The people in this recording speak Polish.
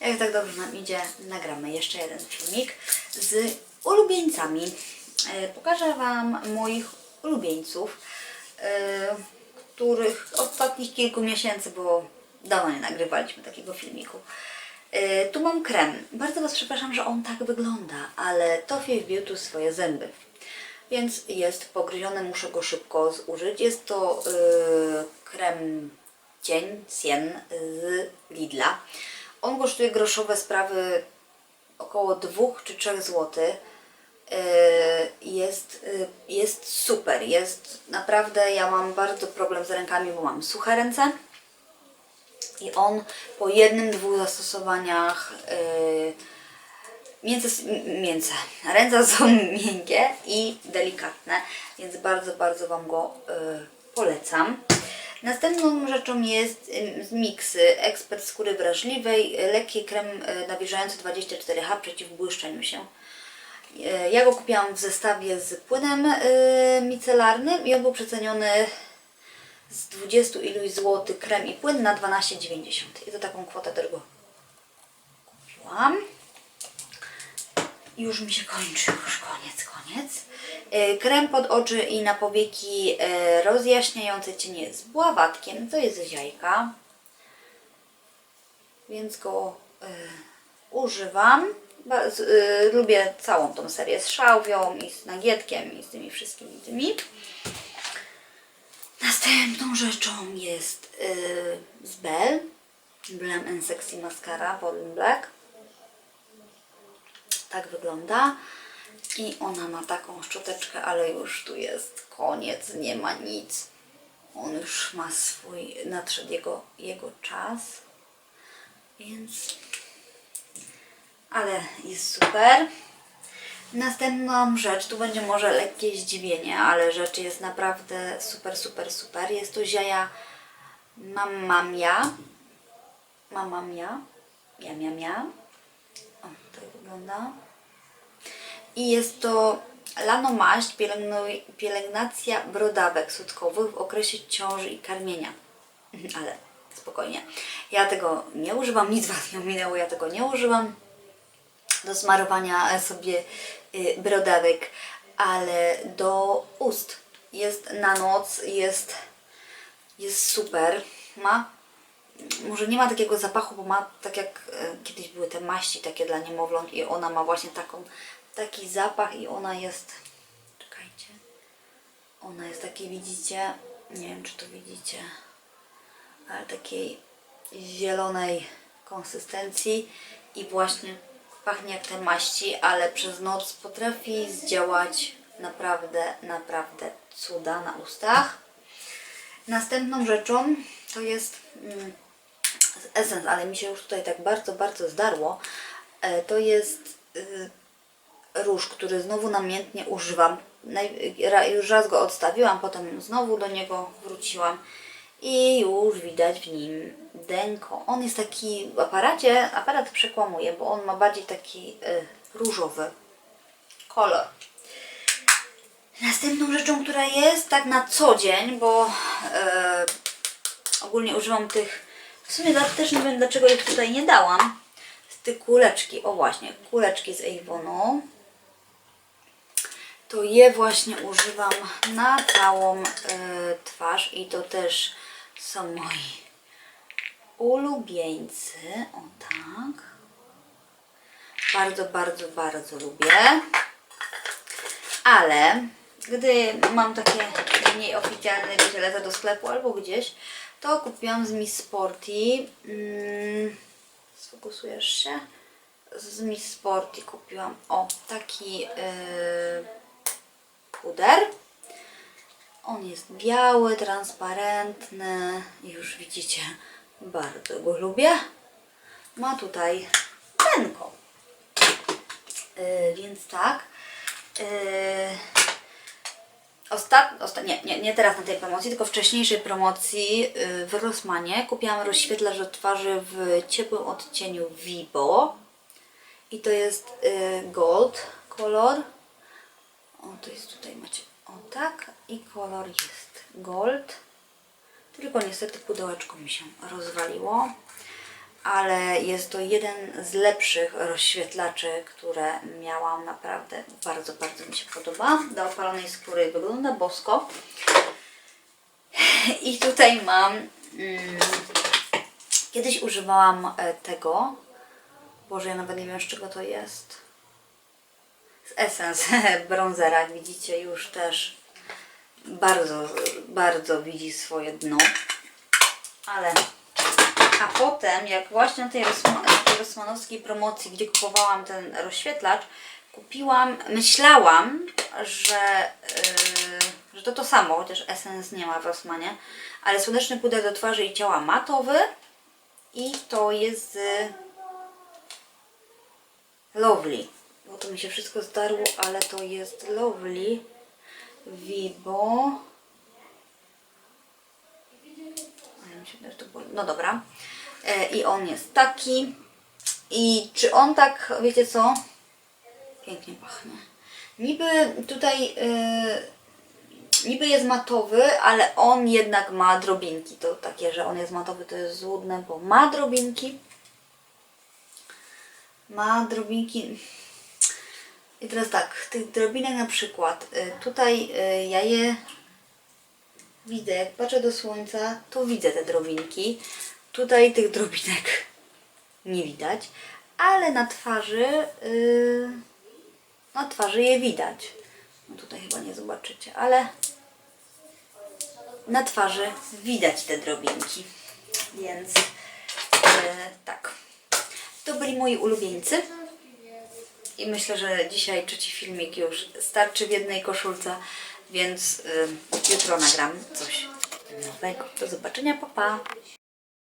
Jak tak dobrze nam idzie, nagramy jeszcze jeden filmik z ulubieńcami. E, Pokażę Wam moich ulubieńców, e, których ostatnich kilku miesięcy, bo dawno nie nagrywaliśmy takiego filmiku. E, Tu mam krem. Bardzo Was przepraszam, że on tak wygląda, ale Toffee wbił tu swoje zęby. Więc jest pogryziony, muszę go szybko zużyć. Jest to krem cień z Lidla. On kosztuje groszowe sprawy około 2 czy 3 zł. Jest, y, jest super, jest naprawdę, ja mam bardzo problem z rękami, bo mam suche ręce i on po jednym, dwóch zastosowaniach mięce, mięce, ręce są miękkie i delikatne, więc bardzo, bardzo Wam go yy, polecam. Następną rzeczą jest miksy Ekspert skóry wrażliwej, y, lekki krem y, nawilżający 24H przeciw błyszczeniu się. E, Ja go kupiłam w zestawie z płynem micelarnym i on był przeceniony z 20 iluś złotych krem i płyn na 12,90 i za taką kwotę też go kupiłam. Już mi się kończy, już koniec, koniec. E, Krem pod oczy i na powieki e, rozjaśniający cienie z bławatkiem, to jest z jajka, więc go e, używam. Ba- z- y, lubię całą tą serię z szałwią i z nagietkiem i z tymi wszystkimi tymi. Następną rzeczą jest y, z Bell Glam and Sexy Mascara Volume Black. Tak wygląda. I ona ma taką szczoteczkę, ale już tu jest koniec, nie ma nic. On już ma swój, nadszedł jego, jego czas. Więc ale jest super. Następną rzecz, tu będzie może lekkie zdziwienie, ale rzecz jest naprawdę super, super, super. Jest to ziaja Mamamia. Mamamia. Ja, mia, mia. O, tak wygląda. I jest to lanomaść, pielęgnacja brodawek sutkowych w okresie ciąży i karmienia. Mhm, Ale spokojnie. Ja tego nie używam, nic Was nie ominęło, ja tego nie używam do smarowania sobie y, brodawek, ale do ust. Jest na noc, jest, jest super. Ma, może nie ma takiego zapachu, bo ma tak jak e, kiedyś były te maści takie dla niemowląt i ona ma właśnie taką, taki zapach i ona jest, czekajcie, ona jest takiej, widzicie, nie wiem czy to widzicie, ale takiej zielonej konsystencji i właśnie pachnie jak te maści, ale przez noc potrafi zdziałać naprawdę, naprawdę cuda na ustach. Następną rzeczą to jest mm, Essence, ale mi się już tutaj tak bardzo, bardzo zdarło. E, To jest y, róż, który znowu namiętnie używam. Już raz go odstawiłam, potem znowu do niego wróciłam i już widać w nim denko. On jest taki w aparacie, aparat przekłamuje, bo on ma bardziej taki y, różowy kolor. Następną rzeczą, która jest tak na co dzień, bo e, ogólnie używam tych, w sumie też nie wiem dlaczego ich tutaj nie dałam, te kuleczki, o właśnie, kuleczki z Avonu. To je właśnie używam na całą e, twarz i to też są moi ulubieńcy. O tak. Bardzo, bardzo, bardzo lubię. Ale gdy mam takie mniej oficjalne, gdzie do sklepu albo gdzieś, to kupiłam z Miss Sporty. Mm, sfokusujesz się? Z Miss Sporty kupiłam o taki yy, puder. On jest biały, transparentny. Już widzicie, bardzo go lubię. Ma tutaj tenko. Yy, więc tak. Yy, osta, nie, nie, nie teraz na tej promocji, tylko wcześniejszej promocji yy, w Rossmanie kupiłam rozświetlacz do twarzy w ciepłym odcieniu Vibo. I to jest yy, gold kolor. O, to jest tutaj macie. O tak. I kolor jest gold. Tylko niestety pudełeczko mi się rozwaliło. ale jest to jeden z lepszych rozświetlaczy, które miałam. Naprawdę bardzo, bardzo mi się podoba. Do opalonej skóry wygląda bosko. I tutaj mam. Mm, kiedyś używałam e, tego. Boże, ja nawet nie wiem, z czego to jest. Z Essence bronzera. Widzicie, już też bardzo, bardzo widzi swoje dno. Ale. A potem, jak właśnie na tej, Rosma, tej rosmanowskiej promocji, gdzie kupowałam ten rozświetlacz, kupiłam, myślałam, że, yy, że to to samo, chociaż Essence nie ma w Rossmanie, ale słoneczny puder do twarzy i ciała matowy i to jest z Lovely. Bo to mi się wszystko zdarło, ale to jest Lovely Vibo. No dobra. E, I on jest taki. I czy on tak, wiecie co? Pięknie pachnie. Niby tutaj e, niby jest matowy, ale on jednak ma drobinki. To takie, że on jest matowy, to jest złudne, bo ma drobinki. Ma drobinki. I teraz tak, tych drobinek na przykład. y, Tutaj y, ja je widzę, jak patrzę do słońca, to widzę te drobinki. Tutaj tych drobinek nie widać, ale na twarzy, y, na twarzy je widać. No tutaj chyba nie zobaczycie, ale na twarzy widać te drobinki. Więc tak. To byli moi ulubieńcy. I myślę, że dzisiaj trzeci filmik już starczy w jednej koszulce, więc y, jutro nagram coś nowego. Do zobaczenia, pa pa!